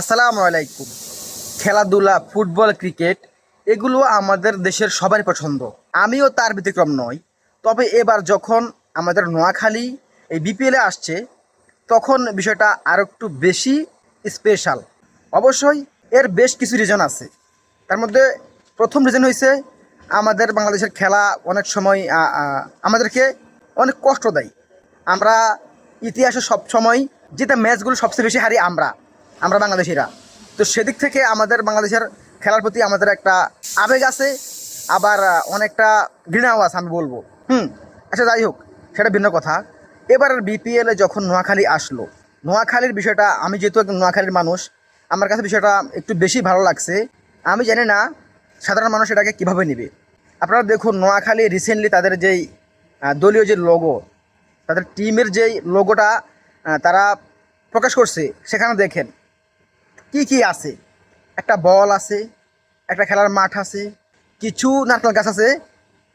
আসসালামু আলাইকুম। খেলাধুলা, ফুটবল, ক্রিকেট, এগুলো আমাদের দেশের সবারই পছন্দ। আমিও তার ব্যতিক্রম নই। তবে এবার যখন আমাদের নোয়াখালী এই বিপিএলে আসছে, তখন বিষয়টা আরও একটু বেশি স্পেশাল অবশ্যই এর বেশ কিছু রিজন আছে। তার মধ্যে প্রথম রিজন হয়েছে আমাদের বাংলাদেশের খেলা অনেক সময় আমাদেরকে অনেক কষ্ট দেয়। আমরা ইতিহাসে সব সময় যেটা ম্যাচগুলো সবচেয়ে বেশি হারি আমরা। আমরা বাংলাদেশিরা। তো সেদিক থেকে আমাদের বাংলাদেশের খেলার প্রতি আমাদের একটা আবেগ আছে, আবার অনেকটা ঘৃণাও আছে আমি বলব। হুম আচ্ছা যাই হোক, সেটা ভিন্ন কথা। এবারের বিপিএলে যখন নোয়াখালী আসলো, নোয়াখালীর বিষয়টা, আমি যেহেতু একজন নোয়াখালীর মানুষ, আমার কাছে বিষয়টা একটু বেশি ভালো লাগছে। আমি জানি না সাধারণ মানুষ এটাকে কীভাবে নেবে। আপনারা দেখুন, নোয়াখালী রিসেন্টলি তাদের যেই দলীয় যে লোগো তাদের টিমের যেই লোগোটা তারা প্রকাশ করছে, সেখানে দেখেন। কি কি আছে? একটা বল আছে, একটা খেলার মাঠ আছে, কিছু নারকেল গাছ আছে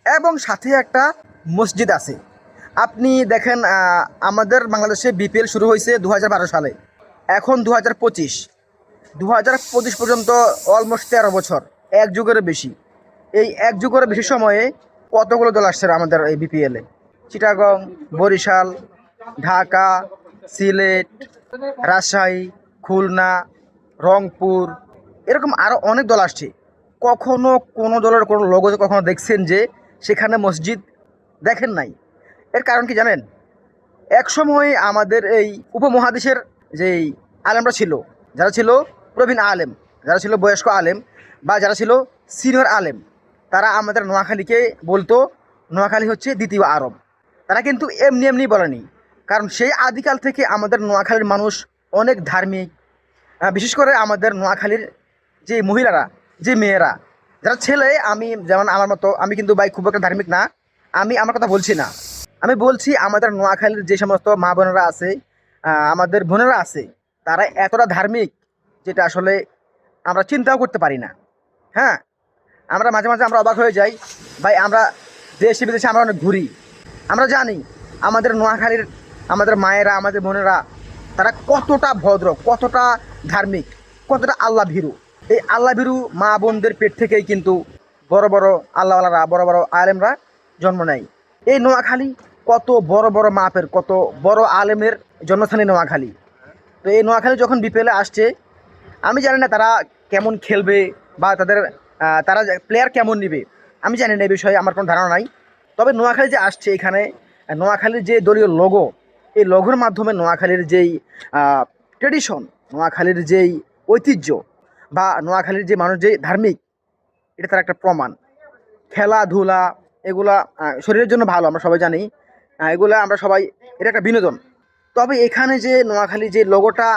এবং সাথে একটা মসজিদ আছে। আপনি দেখেন আমাদের বাংলাদেশে বিপিএল শুরু হয়েছে দু হাজার বারো সালে। এখন দু হাজার পঁচিশ। দু হাজার পঁচিশ পর্যন্ত অলমোস্ট তেরো বছর, এক যুগের বেশি। এই এক যুগের বেশি সময়ে কতগুলো দল আসছে আমাদের এই বিপিএলে চিটাগং, বরিশাল, ঢাকা, সিলেট, রাজশাহী, খুলনা রংপুর, এরকম আরও অনেক দল আসছে। কখনো কোনো দলের কোনো লোগো কখনো দেখছেন যে সেখানে মসজিদ দেখেন নাই। এর কারণ কি জানেন? এক সময় আমাদের এই উপমহাদেশের যেই আলেমরা ছিল, যারা ছিল প্রবীণ আলেম, যারা ছিল বয়স্ক আলেম বা যারা ছিল সিনিয়র আলেম, তারা আমাদের নোয়াখালীকে বলতো, নোয়াখালী হচ্ছে দ্বিতীয় আরব। তারা কিন্তু এমনি এমনি বলেনি। কারণ সেই আদিকাল থেকে আমাদের নোয়াখালীর মানুষ অনেক ধার্মিক বিশেষ করে আমাদের নোয়াখালীর যে মহিলারা, যে মেয়েরা, যারা ছেলে, আমি যেমন আমার মতো, আমি কিন্তু ভাই খুব একটা ধার্মিক না, আমি আমার কথা বলছি না। আমি বলছি আমাদের নোয়াখালীর যে সমস্ত মা বোনেরা আছে আমাদের বোনেরা আছে, তারা এতটা ধার্মিক যেটা আসলে আমরা চিন্তাও করতে পারি না। হ্যাঁ আমরা মাঝে মাঝে আমরা অবাক হয়ে যাই, ভাই আমরা দেশে বিদেশে আমরা অনেক ঘুরি। আমরা জানি আমাদের নোয়াখালীর আমাদের মায়েরা, আমাদের বোনেরা তারা কতটা ভদ্র, কতটা ধার্মিক, কতটা আল্লাহ ভীরু এই আল্লাহ ভীরু মা বোনদের পেট থেকেই কিন্তু বড় বড় আল্লাহওয়ালারা, বড় বড় আলেমরা জন্ম নেয়। এই নোয়াখালী কত বড় বড় মাপের, কত বড় আলেমের জন্মস্থানে নোয়াখালী। তো এই নোয়াখালী যখন বিপিএলে আসছে, আমি জানি না তারা কেমন খেলবে বা তাদের তারা প্লেয়ার কেমন নেবে। আমি জানি না, এই বিষয়ে আমার কোনো ধারণা নাই। তবে নোয়াখালী যে আসছে এখানে, নোয়াখালীর যে দলীয় লোগো এই লোগোর মাধ্যমে নোয়াখালীর যেই ট্রেডিশন নোয়াখালীর যেই ঐতিহ্য বা নোয়াখালীর যে মানুষ যে ধার্মিক, এটা তার একটা প্রমাণ। খেলাধুলা এগুলা শরীরের জন্য ভালো, আমরা সবাই জানি। এগুলা আমরা সবাই, এটা একটা বিনোদন। তবে এখানে যে নোয়াখালী যে লোগোটা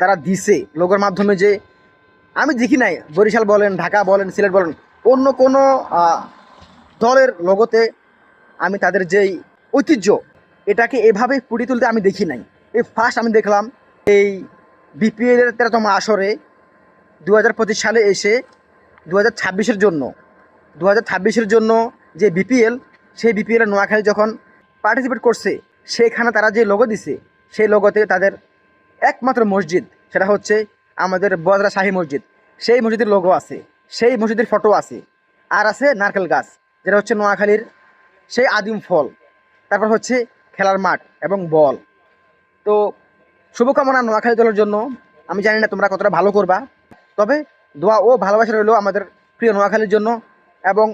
তারা দিছে, লোগোর মাধ্যমে যে, আমি দেখি নাই, বরিশাল বলেন, ঢাকা বলেন, সিলেট বলেন, অন্য কোনো দলের লোগোতে আমি তাদের যেই ঐতিহ্য এটাকে এভাবে ফুটিয়ে তুলতে আমি দেখি নাই। এই ফার্স্ট আমি দেখলাম এই বিপিএলের তেরোতম আসরে দু হাজার পঁচিশ সালে এসে দু হাজার জন্য দু হাজার জন্য যে বিপিএল সেই বিপিএলের নোয়াখালী যখন পার্টিসিপেট করছে, সেখানে তারা যে লোগো দিছে, সেই লোগোতে তাদের একমাত্র মসজিদ, সেটা হচ্ছে আমাদের বজরা শাহী মসজিদ। সেই মসজিদের লোগো আছে, সেই মসজিদের ফটো আছে, আর আছে নারকেল গাছ, যেটা হচ্ছে নোয়াখালীর সেই আদিম ফল। তারপর হচ্ছে খেলার মাঠ এবং বল। তো শুভকামনা নোয়াখালী দলের জন্য। আমি জানি না তোমরা কতটা ভালো করবা। তবে দোয়া ও ভালোবাসা রইল আমাদের প্রিয় নোয়াখালীর জন্য এবং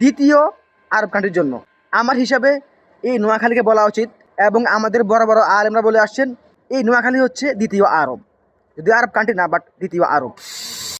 দ্বিতীয় আরব কান্ট্রির জন্য। আমার হিসাবে এই নোয়াখালীকে বলা উচিত এবং আমাদের বড় বড় আলেমরা বলে আসছেন, এই নোয়াখালী হচ্ছে দ্বিতীয় আরব। যদিও আরব কান্ট্রি না বাট দ্বিতীয় আরব।